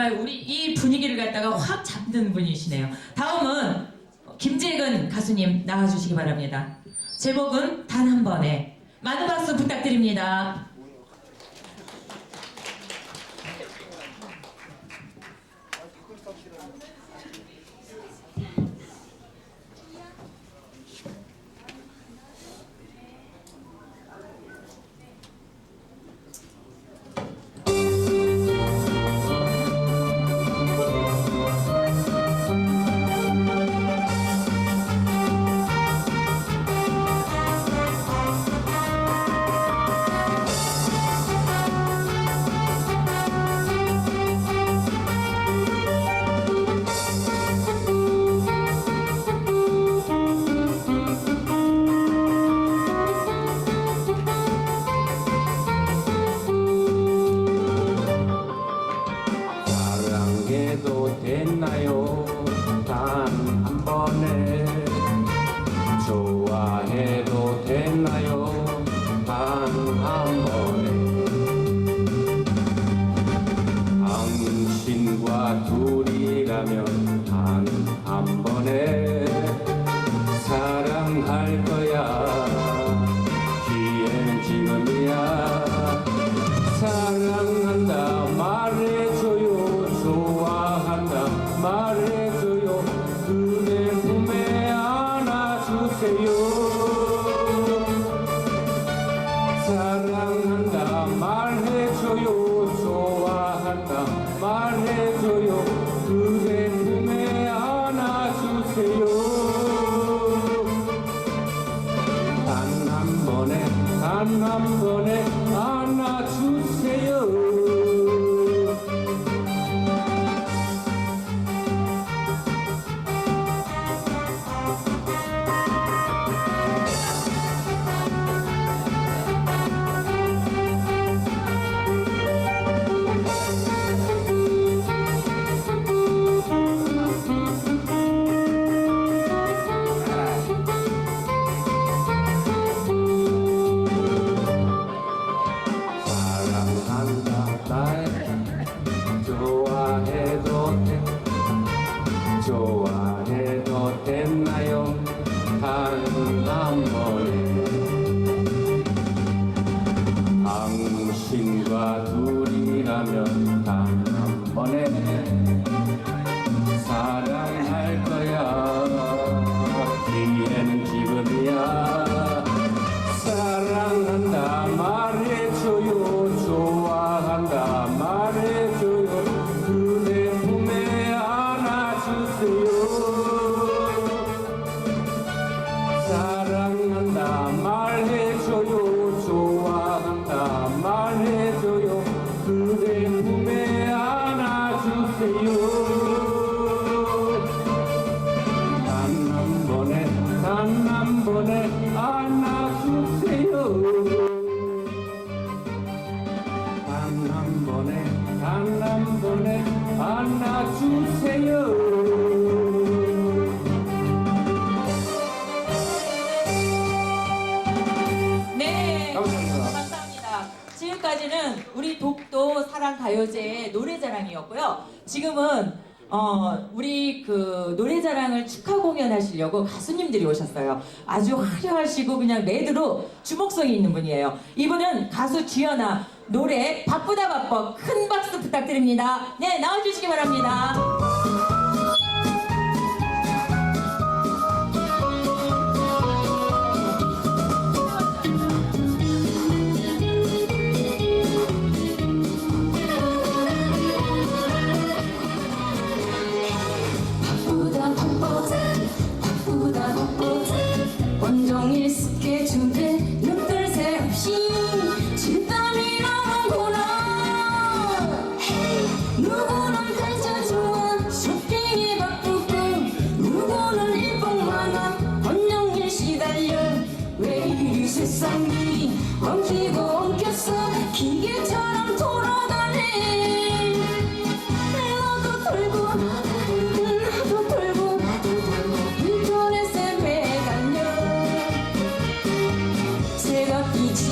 정말 우리 이 분위기를 갖다가 확 잡는 분이시네요. 다음은 김재근 가수님 나와주시기 바랍니다. 제목은 단 한 번에 많은 박수 부탁드립니다. 가요제의 노래자랑이었고요. 지금은 어, 우리 그 노래자랑을 축하 공연하시려고 가수님들이 오셨어요. 아주 화려하시고 그냥 레드로 주목성이 있는 분이에요. 이분은 가수 지연아 노래 바쁘다 바빠 큰 박수 부탁드립니다. 네 나와주시기 바랍니다. 一起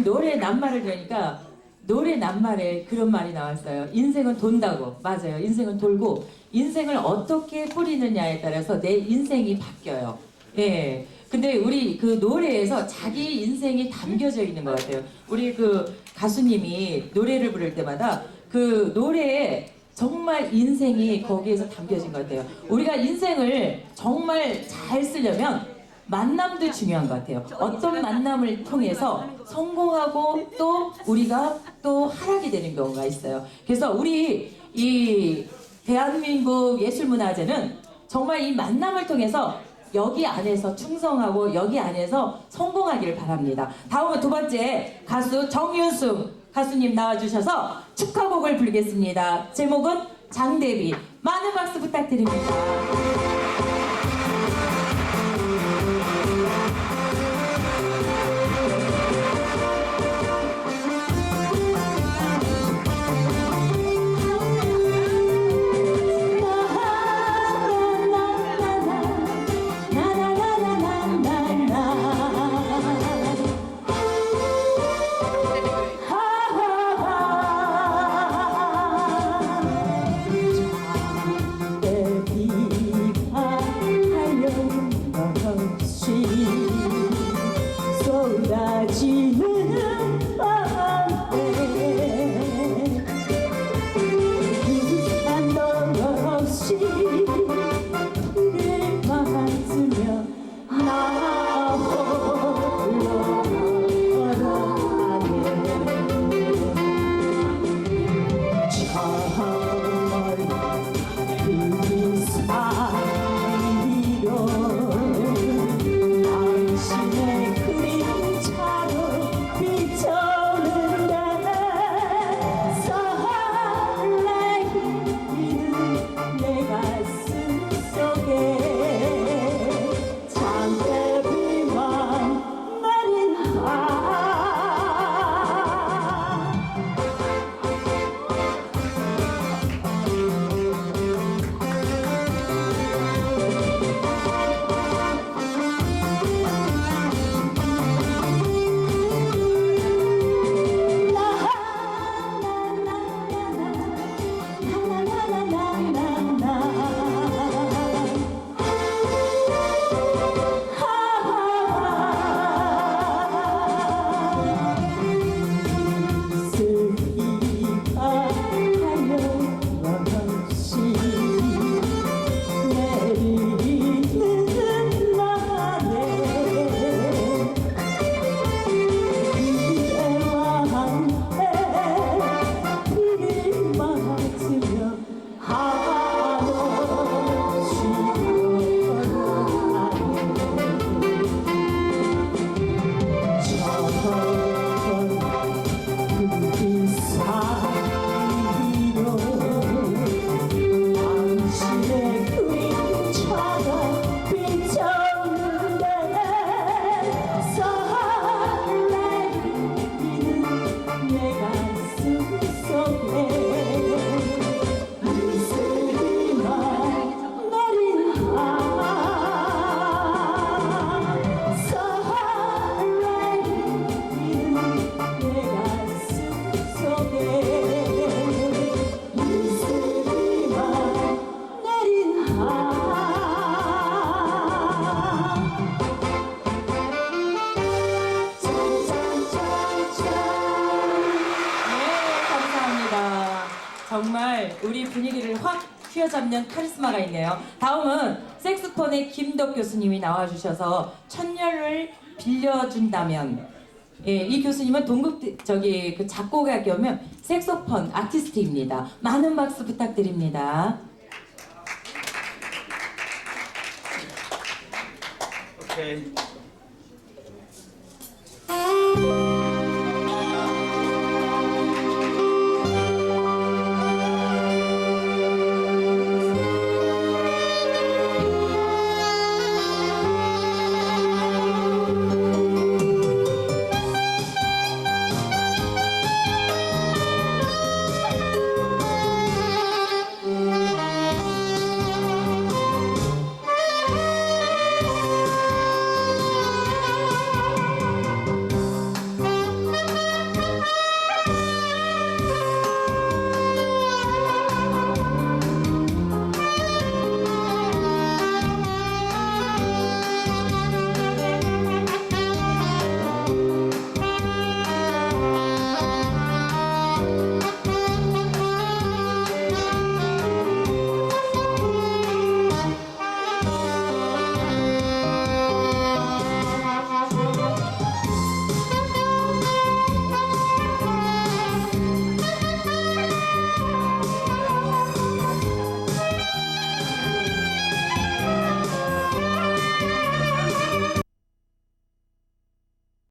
지금 노래 낱말을 들으니까 노래 낱말에 그런 말이 나왔어요. 인생은 돈다고. 맞아요. 인생은 돌고 인생을 어떻게 뿌리느냐에 따라서 내 인생이 바뀌어요. 예. 근데 우리 그 노래에서 자기 인생이 담겨져 있는 것 같아요. 우리 그 가수님이 노래를 부를 때마다 그 노래에 정말 인생이 거기에서 담겨진 것 같아요. 우리가 인생을 정말 잘 쓰려면 만남도 중요한 것 같아요. 어떤 만남을 통해서 성공하고 또 우리가 또 하락이 되는 경우가 있어요. 그래서 우리 이 대한민국 예술문화재는 정말 이 만남을 통해서 여기 안에서 충성하고 여기 안에서 성공하기를 바랍니다. 다음은 두 번째 가수 정윤숙 가수님 나와주셔서 축하곡을 부르겠습니다. 제목은 장대비. 많은 박수 부탁드립니다. 휘어잡는 카리스마가 있네요. 다음은 색스폰의 김덕 교수님이 나와주셔서 천년을 빌려준다면 예, 이 교수님은 동국 저기 그 작곡가 겸 색소폰 아티스트입니다. 많은 박수 부탁드립니다. Okay.